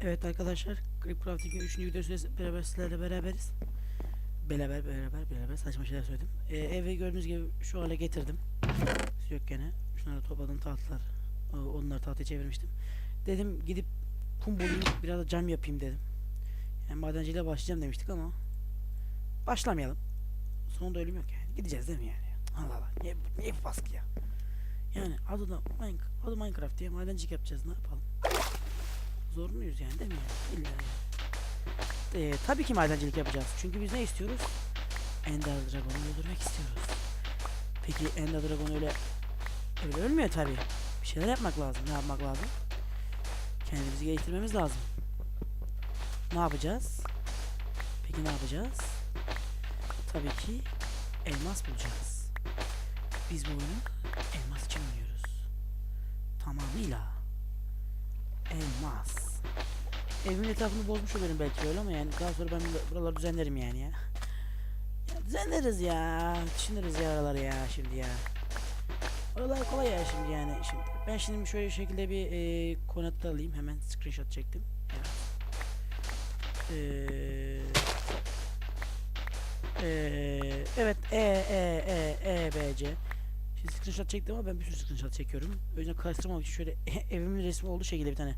Evet arkadaşlar, Creep Crafting'in 3. videosuyla beraber sizlerle beraberiz. Beraber beraber beraber saçma şeyler söyledim. Ee, evi gördüğünüz gibi şu hale getirdim. Yok gene. Şunları topladım tahtalar. O- Onları tahtaya çevirmiştim. Dedim gidip kum bulayım biraz da cam yapayım dedim. Yani madenciliğe başlayacağım demiştik ama başlamayalım. Sonunda ölüm yok yani. Gideceğiz değil mi yani? Allah Allah. Niye, niye baskı ya? Yani adı da Minecraft, adı Minecraft diye madencilik yapacağız ne yapalım? Zor muyuz yani değil mi? İlla yani. Ee, tabii ki madencilik yapacağız. Çünkü biz ne istiyoruz? Ender Dragon'u öldürmek istiyoruz. Peki Ender Dragon öyle öyle ölmüyor tabii. Bir şeyler yapmak lazım. Ne yapmak lazım? Kendimizi geliştirmemiz lazım. Ne yapacağız? Peki ne yapacağız? Tabii ki elmas bulacağız. Biz bu oyunu elmas için oynuyoruz. Tamamıyla. Elmas. Evimin etrafını bozmuş olurum belki öyle ama yani daha sonra ben bura- buraları düzenlerim yani ya. ya düzenleriz ya. Düşünürüz ya oraları ya şimdi ya. Oralar kolay ya şimdi yani. Şimdi ben şimdi şöyle şekilde bir e, koordinatlar alayım. Hemen screenshot çektim. Evet. Eee eee, evet E E E E B C. Şimdi screenshot çektim ama ben bir sürü screenshot çekiyorum. O yüzden karıştırmamak için şöyle evimin resmi olduğu şekilde bir tane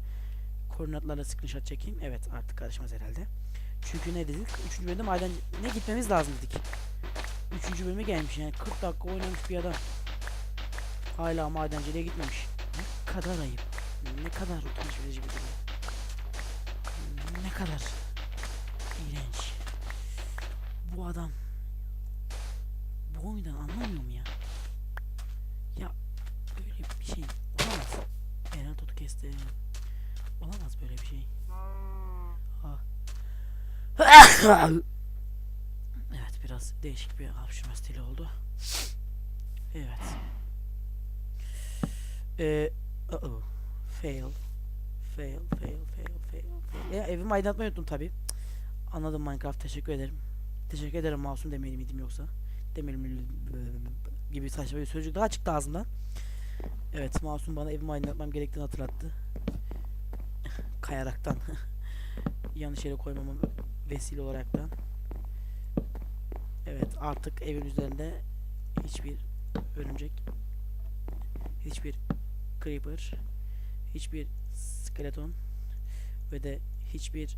koordinatlarla screenshot çekeyim. Evet artık karışmaz herhalde. Çünkü ne dedik? Üçüncü bölümde maden ne gitmemiz lazım dedik. Üçüncü bölüme gelmiş yani 40 dakika oynamış bir adam. Hala madenciliğe gitmemiş. Ne kadar ayıp. Ne kadar utanç verici bir durum. Ne kadar iğrenç. Bu adam evet biraz değişik bir hapşırma stili oldu. Evet. Ee, uh -oh. Fail. Fail, fail, fail, fail, fail. Ya evimi aydınlatmayı unuttum tabi. Anladım Minecraft teşekkür ederim. Teşekkür ederim masum demeli miydim yoksa? Demeli gibi saçma bir sözcük daha çıktı ağzımdan. Evet masum bana evimi aydınlatmam gerektiğini hatırlattı. Kayaraktan. Yanlış yere koymamam vesile olaraktan. Evet artık evin üzerinde hiçbir örümcek hiçbir creeper hiçbir skeleton ve de hiçbir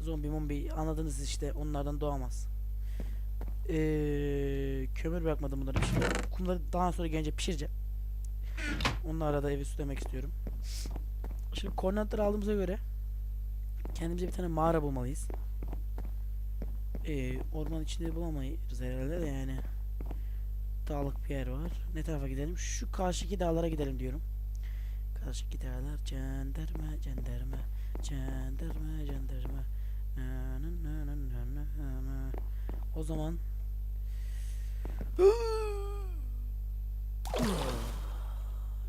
zombi mombi anladınız işte onlardan doğamaz. Ee, kömür bırakmadım bunları. Şimdi kumları daha sonra gelince pişireceğim. Onlarla da evi süslemek istiyorum. Şimdi koordinatları aldığımıza göre kendimize bir tane mağara bulmalıyız. Ee, orman içinde bulamayız herhalde de yani. Dağlık bir yer var. Ne tarafa gidelim? Şu karşıki dağlara gidelim diyorum. Karşıki dağlar cenderme cenderme cenderme cenderme. O zaman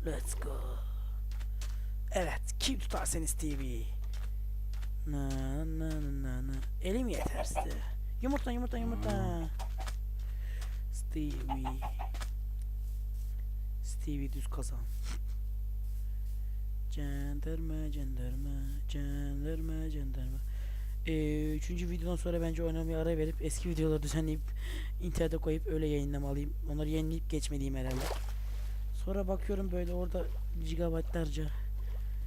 Let's go. Evet, kim tutarseniz TV. Na na na na. Elim yetersiz. Yumurta yumurta yumurta. Stevie. Stevie düz kazan. Cenderme cenderme cenderme cenderme. Ee, üçüncü videodan sonra bence oynamaya ara verip eski videoları düzenleyip internete koyup öyle yayınlamalıyım. Onları yayınlayıp geçmeliyim herhalde. Sonra bakıyorum böyle orada gigabaytlarca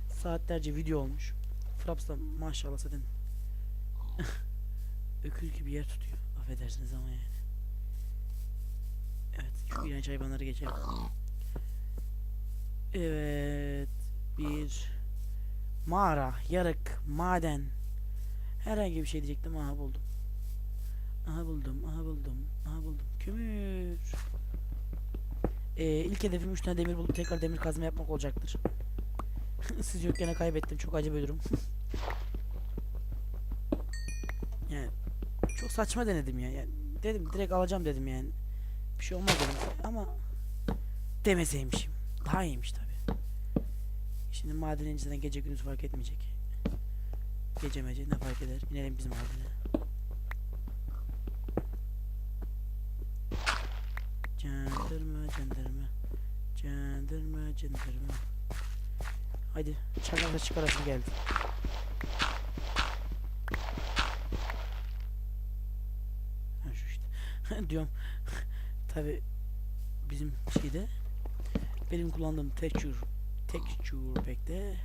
saatlerce video olmuş. Fraps da maşallah zaten öküz gibi yer tutuyor. Affedersiniz ama yani. Evet, şu iğrenç hayvanları geçelim. Evet, bir mağara, yarık, maden. Herhangi bir şey diyecektim. Aha buldum. Aha buldum, aha buldum, aha buldum. Kömür. Ee, ilk hedefim 3 tane demir bulup tekrar demir kazma yapmak olacaktır. Siz yok gene kaybettim. Çok acı bir durum. yani çok saçma denedim ya. Yani dedim direkt alacağım dedim yani. Bir şey olmaz dedim ama demeseymişim. Daha iyiymiş tabi. Şimdi maden inciden gece gündüz fark etmeyecek. Gece mece ne fark eder? İnelim bizim madene. Cenderme cenderme Cenderme cenderme Haydi çakmakla çıkarasım geldi. Ha şu işte. Diyorum. Tabi bizim şeyde benim kullandığım texture texture pack'te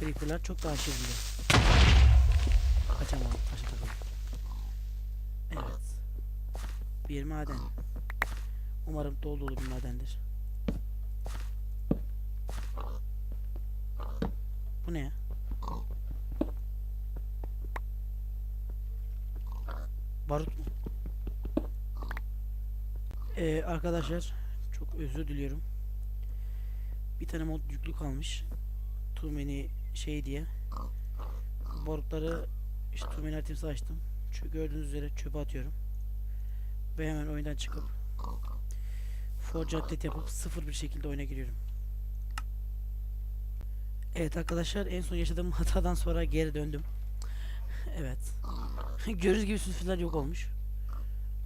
creeper'lar çok daha şirinli. Kaçamadım taşa takıldım. Evet. Bir maden. Umarım dolu dolu bir madendir. Bu ne ya? Barut mu? Ee, arkadaşlar çok özür diliyorum. Bir tane mod yüklü kalmış. Many şey diye. Barutları işte many items'ı açtım. Çünkü gördüğünüz üzere çöpe atıyorum. Ve hemen oyundan çıkıp Forge update yapıp sıfır bir şekilde oyuna giriyorum. Evet arkadaşlar en son yaşadığım hatadan sonra geri döndüm. evet. Görürüz gibi süsler yok olmuş.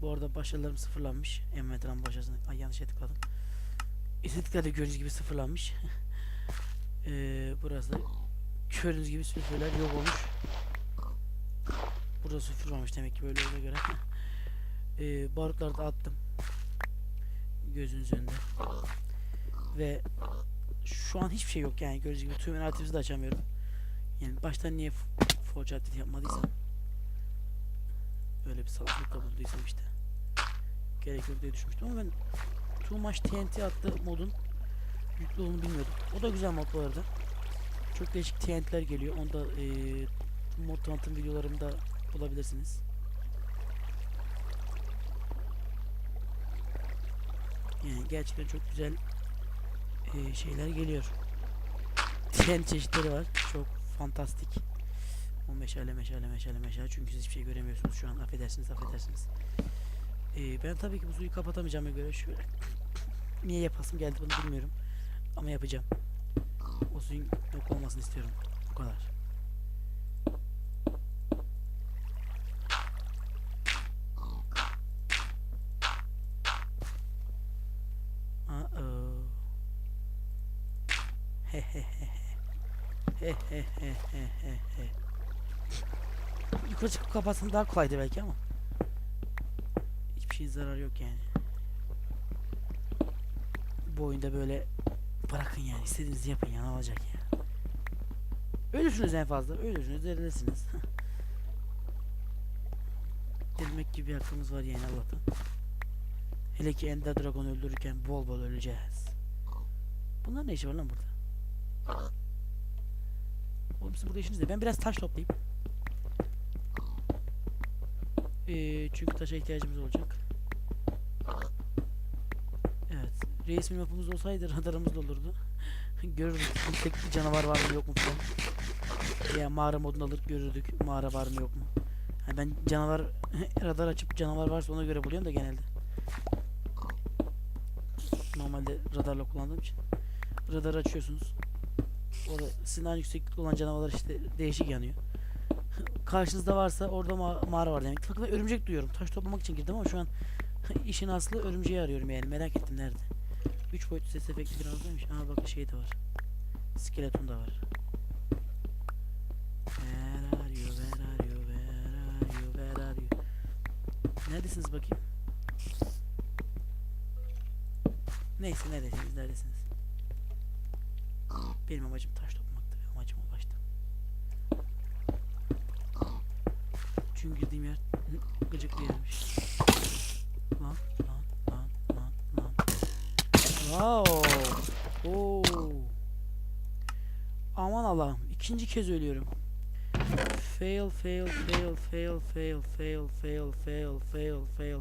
Bu arada başarılarım sıfırlanmış. Envanterin başarısını ay yanlış tıkladım. İstedikleri de gördüğünüz gibi sıfırlanmış. ee, burası da gördüğünüz gibi sülfürler yok olmuş. Burada sülfür varmış demek ki böyle olduğuna göre. ee, barutları da attım. Gözünüz önünde. Ve şu an hiçbir şey yok yani gördüğünüz gibi tüm alternatif'i de açamıyorum. Yani baştan niye forge yapmadıysam öyle bir salaklıkta bulunduysam işte gerek diye düşünmüştüm ama ben Too Much TNT adlı modun yüklü olduğunu bilmiyordum. O da güzel mod bu arada. Çok değişik TNT'ler geliyor. Onu da eee mod tanıtım videolarımda bulabilirsiniz. Yani gerçekten çok güzel eee, şeyler geliyor. TNT çeşitleri var. Çok fantastik. O meşale meşale meşale meşale çünkü siz hiçbir şey göremiyorsunuz şu an affedersiniz affedersiniz. Ee, ben tabii ki bu suyu kapatamayacağıma göre şöyle niye yapasım geldi bunu bilmiyorum ama yapacağım. O suyun yok olmasını istiyorum. Bu kadar. Yukarı çıkıp kapatsam daha kolaydı belki ama. Hiçbir şey zarar yok yani. Bu oyunda böyle bırakın yani istediğinizi yapın ya ne olacak ya. Ölürsünüz en fazla. Ölürsünüz derilirsiniz. Demek gibi bir hakkımız var yani Allah'tan. Hele ki Ender Dragon öldürürken bol bol öleceğiz. Bunlar ne işi var lan burada? Oğlum sizin burada işiniz ne? Ben biraz taş toplayayım. Ee, çünkü taşa ihtiyacımız olacak. Evet. Reis bir mapımız olsaydı radarımız da olurdu. Görürdük tek canavar var mı yok mu falan. Veya mağara modunu alır görürdük. Mağara var mı yok mu. Yani ben canavar radar açıp canavar varsa ona göre buluyorum da genelde. Normalde radarla kullandığım için. Radar açıyorsunuz. Orada sizin aynı yükseklikte olan canavarlar işte değişik yanıyor. Karşınızda varsa orada ma- mağara var demek. Fakat örümcek duyuyorum. Taş toplamak için girdim ama şu an işin aslı örümceği arıyorum yani. Merak ettim nerede. 3 boyutlu ses efekti biraz oradaymış. Aa bak şey de var. Skeleton da var. Where are you? Where are you? Where are you? Where are you? Neredesiniz bakayım? Neyse neredesiniz? Neredesiniz? Benim amacım taş toplamaktı. Çünkü girdiğim yer gıcık bir yermiş. Lan lan lan lan lan. Wow. Oo. Aman Allah'ım. ikinci kez ölüyorum. Fail, fail, fail, fail, fail, fail, fail, fail, fail, fail.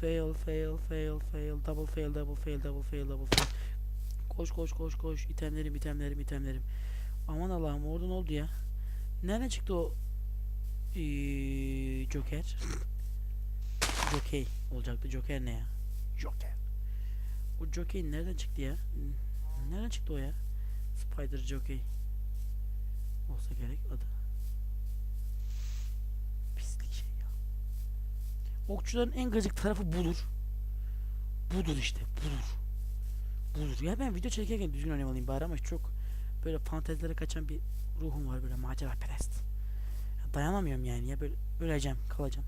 Fail, fail, fail, fail, double fail, double fail, double fail, double fail. Koş koş koş koş. İtemlerim, itemlerim, itemlerim. Aman Allah'ım orada ne oldu ya? Nereden çıktı o ee, Joker? Jockey olacaktı. Joker ne ya? Joker. O Jockey nereden çıktı ya? Nereden çıktı o ya? Spider Jockey. Olsa gerek adı. Pislik şey ya. Okçuların en gıcık tarafı budur. Budur işte. Budur. Budur. Ya ben video çekerken düzgün oynamalıyım bari ama çok böyle fantezilere kaçan bir ruhum var böyle macera perest. Ya dayanamıyorum yani ya böyle öleceğim kalacağım.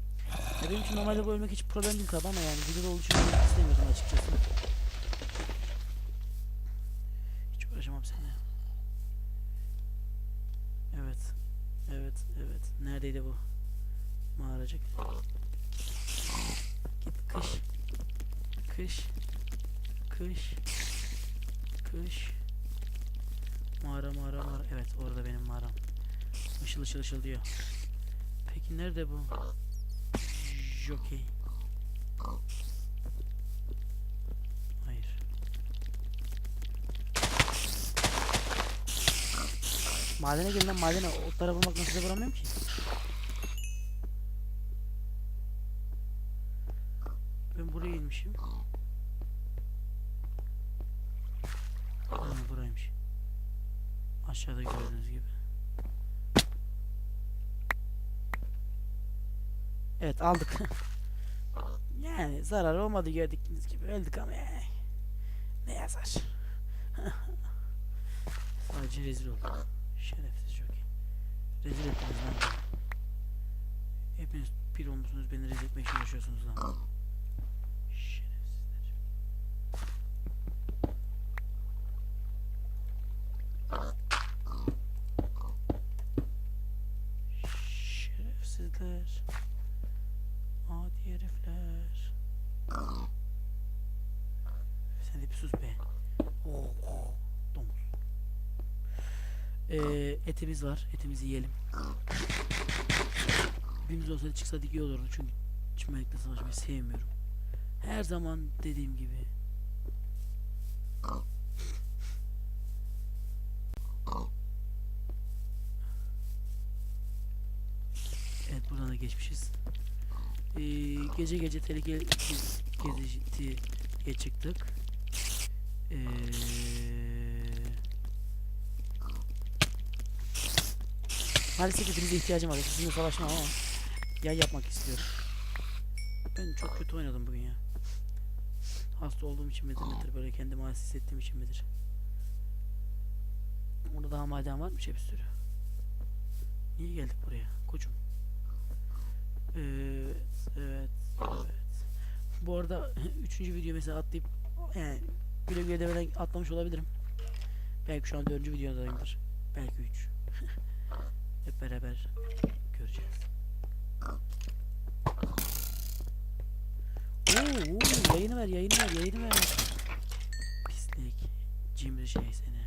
Ya benim için normalde bu ölmek hiç problem değil tabi ama yani videoda olduğu için ölmek istemiyordum açıkçası. Hiç uğraşamam seninle. Evet. Evet, evet. Neredeydi bu? Mağaracık. Git kış. Kış. Kış. Kış. Mağara mağara mağara. Evet orada benim mağaram. Işıl ışıl ışıl diyor. Peki nerede bu? Jockey. Hayır. Madene gelin lan madene. Otlara vurmak nasıl vuramıyorum ki? Aldık. yani zarar olmadı gördüğünüz gibi öldük ama yani. Ne yazar? Sadece rezil olduk. Şerefsiz jockey. Rezil ettiniz lan. Hepiniz bir olmuşsunuz beni rezil etmeye çalışıyorsunuz lan. Şerefsizler. Şerefsizler. Ee, etimiz var. Etimizi yiyelim. Günümüz olsaydı çıksaydık iyi olurdu çünkü çimenlikle savaşmayı sevmiyorum. Her zaman dediğim gibi. Evet buradan da geçmişiz. Ee, gece gece tehlikeli ge- geziye çıktık. Ee, maalesef hepinize ihtiyacım var. Sizinle savaşmam ama yay yapmak istiyorum. Ben çok kötü oynadım bugün ya. Hasta olduğum için midir nedir böyle kendimi halsiz hissettiğim için midir? Orada daha maden varmış ya bir sürü. Niye geldik buraya koçum? Evet, evet, evet. Bu arada üçüncü video mesela atlayıp yani güle güle demeden atlamış olabilirim. Belki şu an dördüncü videodayımdır. Belki üç. Hep beraber göreceğiz. Oo, yayını ver, yayını ver, yayını ver. Pislik. Cimri şey seni.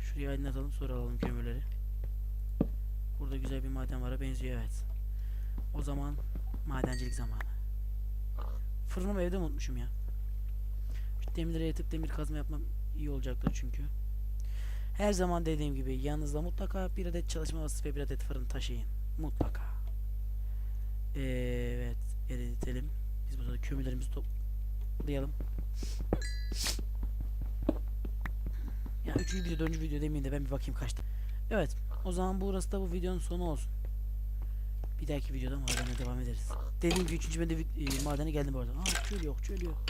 Şuraya aydınlatalım sonra alalım kömürleri. Burada güzel bir maden vara benziyor evet. O zaman madencilik zamanı. Fırınımı evde unutmuşum ya. Şu demirlere yatıp demir kazma yapmam iyi olacaktır çünkü. Her zaman dediğim gibi yanınızda mutlaka bir adet çalışma masası ve bir adet fırın taşıyın. Mutlaka. Evet. Eritelim. Biz burada kömürlerimizi toplayalım. Ya üçüncü video, dördüncü video demeyin de ben bir bakayım kaçtı. Evet. O zaman burası da bu videonun sonu olsun. Bir dahaki videoda madene devam ederiz. Dediğim gibi üçüncü ben de vi- e, madene geldim bu arada. Aa çöl yok çöl yok.